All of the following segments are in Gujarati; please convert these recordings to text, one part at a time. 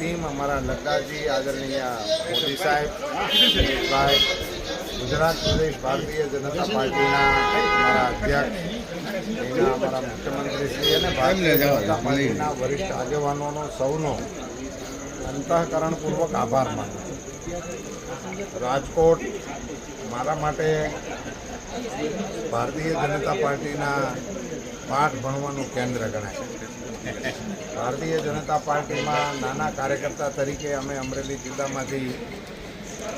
ટીમ અમારા નડ્ડાજી આદરણીય મોદી સાહેબ, ભાઈ, ગુજરાત પ્રદેશ ભારતીય જનતા પાર્ટીના અમારા અધ્યક્ષ, એના અમારા મુખ્યમંત્રી શ્રી અને ભારતીય જનતા પાર્ટીના વરિષ્ઠ આગેવાનોનો સૌનો અંતઃકરણપૂર્વક આભાર માનું રાજકોટ મારા માટે ભારતીય જનતા પાર્ટીના પાઠ ભણવાનું કેન્દ્ર ગણાય ભારતીય જનતા પાર્ટીમાં નાના કાર્યકર્તા તરીકે અમે અમરેલી જિલ્લામાંથી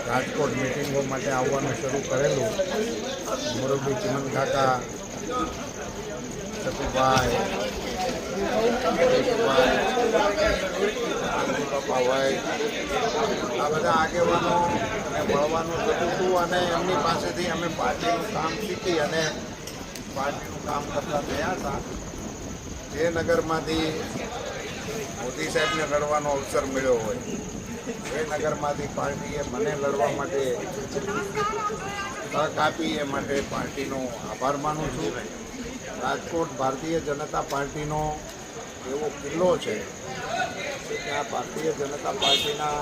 રાજકોટ મિટિંગો માટે આવવાનું શરૂ કરેલું. મોરબી ચિમન કાકા, સતુભાઈ આ બધા આગેવાનો અને મળવાનું થતું હતું અને એમની પાસેથી અમે પાર્ટીનું કામ શીખી અને પાર્ટીનું કામ કરતા થયા હતા. જે નગરમાંથી મોદી સાહેબને લડવાનો અવસર મળ્યો હોય, એ નગરમાંથી પાર્ટીએ મને લડવા માટે તક આપી, એ માટે પાર્ટીનો આભાર માનું છું. રાજકોટ ભારતીય જનતા પાર્ટીનો એવો કિલ્લો છે કે આ ભારતીય જનતા પાર્ટીના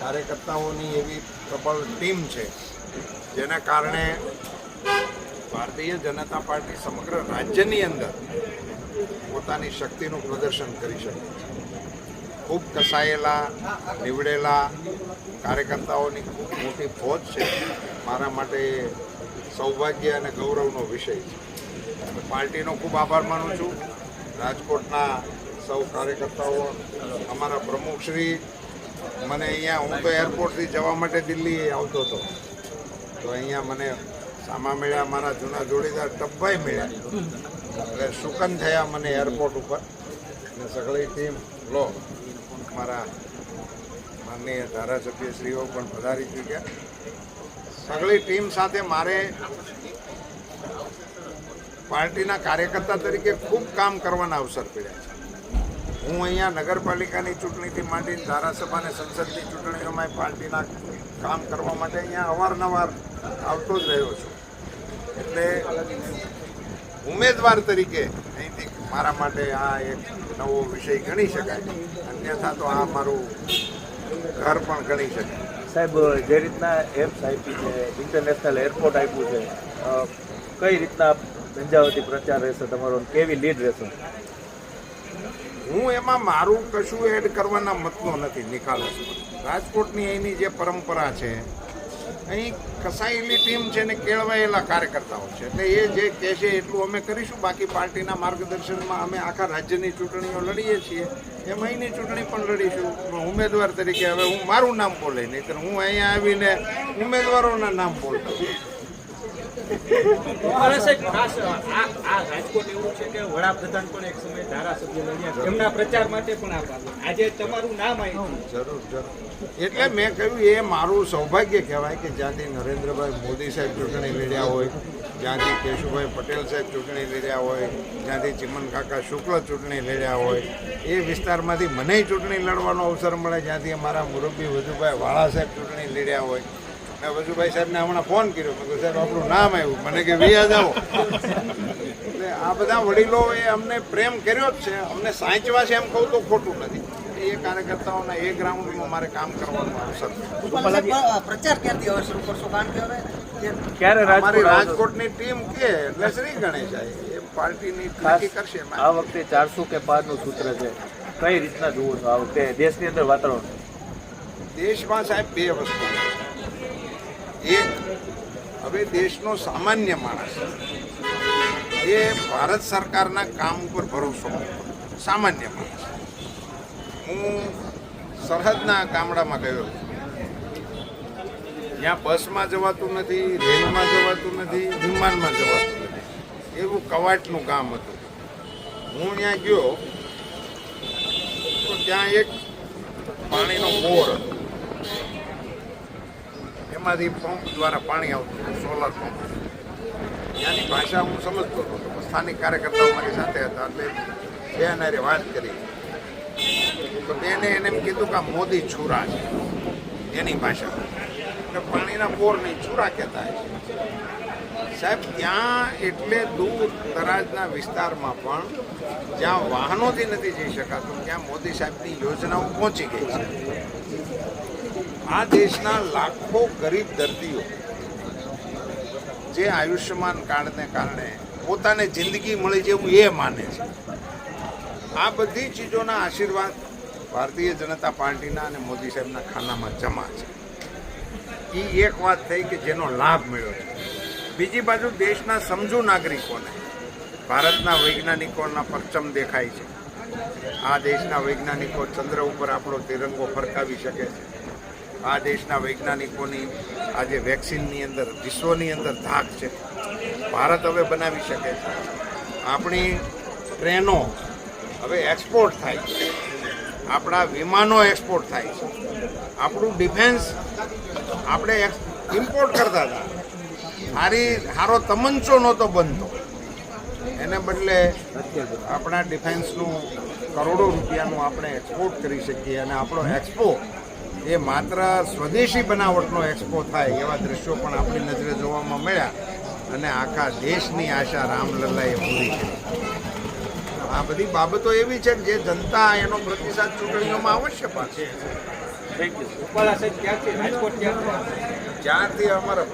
કાર્યકર્તાઓની એવી પ્રબળ ટીમ છે, જેના કારણે ભારતીય જનતા પાર્ટી સમગ્ર રાજ્યની અંદર પોતાની શક્તિનું પ્રદર્શન કરી શકે છે. ખૂબ કસાયેલા, નીવડેલા કાર્યકર્તાઓની ખૂબ મોટી ફોજ છે. મારા માટે સૌભાગ્ય અને ગૌરવનો વિષય છે. પાર્ટીનો ખૂબ આભાર માનું છું. રાજકોટના સૌ કાર્યકર્તાઓ, અમારા પ્રમુખશ્રી, મને અહીંયા, હું તો એરપોર્ટથી જવા માટે દિલ્હી આવતો હતો. તો અહીંયા મને સામા મળ્યા મારા જૂના જોડીદાર ટપ્પાઈ મળ્યા. એટલે સુકન થયા મને એરપોર્ટ ઉપર. અને સગળી ટીમ લો, મારા માનનીય ધારાસભ્યશ્રીઓ પણ પધારી ચૂક્યા. સગળી ટીમ સાથે મારે પાર્ટીના કાર્યકર્તા તરીકે ખૂબ કામ કરવાના અવસર પડ્યા છે. હું અહીંયા નગરપાલિકાની ચૂંટણીથી માંડીને ધારાસભા અને સંસદની ચૂંટણીઓમાં પાર્ટીના કામ કરવા માટે અહીંયા અવારનવાર આવતો જ રહ્યો છું. એટલે ઉમેદવાર તરીકે અહીંથી મારા માટે આ એક નવો વિષય ગણી શકાય. અન્યથા તો આ મારું ઘર પણ ગણી શકાય. સાહેબ જે રીતના એપ્સ આપી છે ઇન્ટરનેશનલ એરપોર્ટ આપ્યું છે કઈ રીતના ઝંઝાવતી પ્રચાર રહેશે તમારો કેવી લીડ રહેશે? હું એમાં મારું કશું એડ કરવાના મતનો નથી નિકાલ રાજકોટની એની જે પરંપરા છે અહીં કસાયેલી ટીમ છે ને કેળવાયેલા કાર્યકર્તાઓ છે. એટલે એ જે કહે છે એટલું અમે કરીશું. બાકી પાર્ટીના માર્ગદર્શનમાં અમે આખા રાજ્યની ચૂંટણીઓ લડીએ છીએ. એમ અહીંની ચૂંટણી પણ લડીશું. ઉમેદવાર તરીકે હવે હું મારું નામ બોલે નહીં હું અહીંયા આવીને ઉમેદવારોના નામ બોલતો. હોઉં. એટલે મેં કહ્યું, એ મારું સૌભાગ્ય કહેવાય કે જ્યાંથી નરેન્દ્રભાઈ મોદી સાહેબ ચૂંટણી લડ્યા હોય જ્યાંથી કેશુભાઈ પટેલ સાહેબ ચૂંટણી લડ્યા હોય જ્યાંથી ચિમન કાકા શુક્લ ચૂંટણી લડ્યા હોય, એ વિસ્તારમાંથી મને ચૂંટણી લડવાનો અવસર મળે. જ્યાંથી અમારા મુરબ્બી વધુભાઈ વાળા સાહેબ ચૂંટણી લડ્યા હોય મેં વજુભાઈ સાહેબને હમણાં ફોન કર્યો. મેં કહ્યું સાહેબ આપણું નામ આવ્યું. મને કે વિયા જાઓ. એટલે આ બધા વડીલો એ અમને પ્રેમ કર્યો જ છે. અમને સાંચવા છે એમ કહું તો ખોટું નથી. એ કાર્યકર્તાઓના એ ગ્રાઉન્ડમાં મારે કામ કરવાનું અવસર. પ્રચાર ક્યારથી હવે શરૂ કરશો? કારણ કે હવે ક્યારે અમારી રાજકોટની ટીમ કે એટલે શ્રી ગણેશાય એ પાર્ટીની નક્કી કરશે આ વખતે ચારસો કે પારનું સૂત્ર છે. કઈ રીતના જુઓ છો આ વખતે? દેશની અંદર વાતાવરણ? દેશમાં સાહેબ બે વસ્તુ છે. એક હવે દેશનો સામાન્ય માણસ. એ ભારત સરકારના કામ ઉપર ભરોસો સામાન્ય માણસ. હું સરહદના ગામડામાં ગયો. જ્યાં બસમાં જવાતું નથી, રેલમાં જવાતું નથી, વિમાનમાં જવાતું નથી. એવું કવાટનું કામ હતું. હું ત્યાં ગયો તો ત્યાં એક પાણીનો બોર હતો. એમાંથી પંપ દ્વારા પાણી આવતું હતું સોલર પંપ. ત્યાંની ભાષા હું સમજતો હતો સ્થાનિક કાર્યકર્તાઓ મારી સાથે હતા, એટલે બેન હારે વાત કરી. તો બેને એને એમ કીધું કે આ મોદી છુરા છે, એની ભાષા. એટલે પાણીના બોરની છુરા કહેતા છે. સાહેબ, ત્યાં એટલે દૂર દરાજના વિસ્તારમાં પણ જ્યાં વાહનોથી નથી જઈ શકાતું, ત્યાં મોદી સાહેબની યોજનાઓ પહોંચી ગઈ છે. આ દેશના લાખો ગરીબ દર્દીઓ જે આયુષ્યમાન કાર્ડને કારણે પોતાને જિંદગી મળી જેવું એ માને છે. આ બધી ચીજોના આશીર્વાદ ભારતીય જનતા પાર્ટીના અને મોદી સાહેબના ખાનામાં જમા છે. એ એક વાત થઈ કે જેનો લાભ મળ્યો છે. બીજી બાજુ દેશના સમજુ નાગરિકોને ભારતના વૈજ્ઞાનિકોના પરચમ દેખાય છે. આ દેશના વૈજ્ઞાનિકો ચંદ્ર ઉપર આપણો તિરંગો ફરકાવી શકે છે. આ દેશના વૈજ્ઞાનિકોની આજે વેક્સિનની અંદર, વિશ્વની અંદર ધાક છે. ભારત હવે બનાવી શકે છે. આપણી ટ્રેનો હવે એક્સપોર્ટ થાય છે. આપણા વિમાનો એક્સપોર્ટ થાય છે. આપણું ડિફેન્સ આપણે ઇમ્પોર્ટ કરતા હતા. સારી સારો તમંચો નહોતો બનતો. એને બદલે આપણા ડિફેન્સનું કરોડો રૂપિયાનું આપણે એક્સપોર્ટ કરી શકીએ અને આપણો એક્સપો એ માત્ર સ્વદેશી બનાવટનો એક્સપો થાય એવા દ્રશ્યો પણ આપણી નજરે જોવામાં મળ્યા અને આખા દેશની આશા રામલલ્લાએ પૂરી કરી. આ બધી બાબતો એવી છે કે જે જનતા એનો પ્રતિસાદ ચૂંટણીઓમાં અવશ્ય પાડશે. જ્યારથી અમારા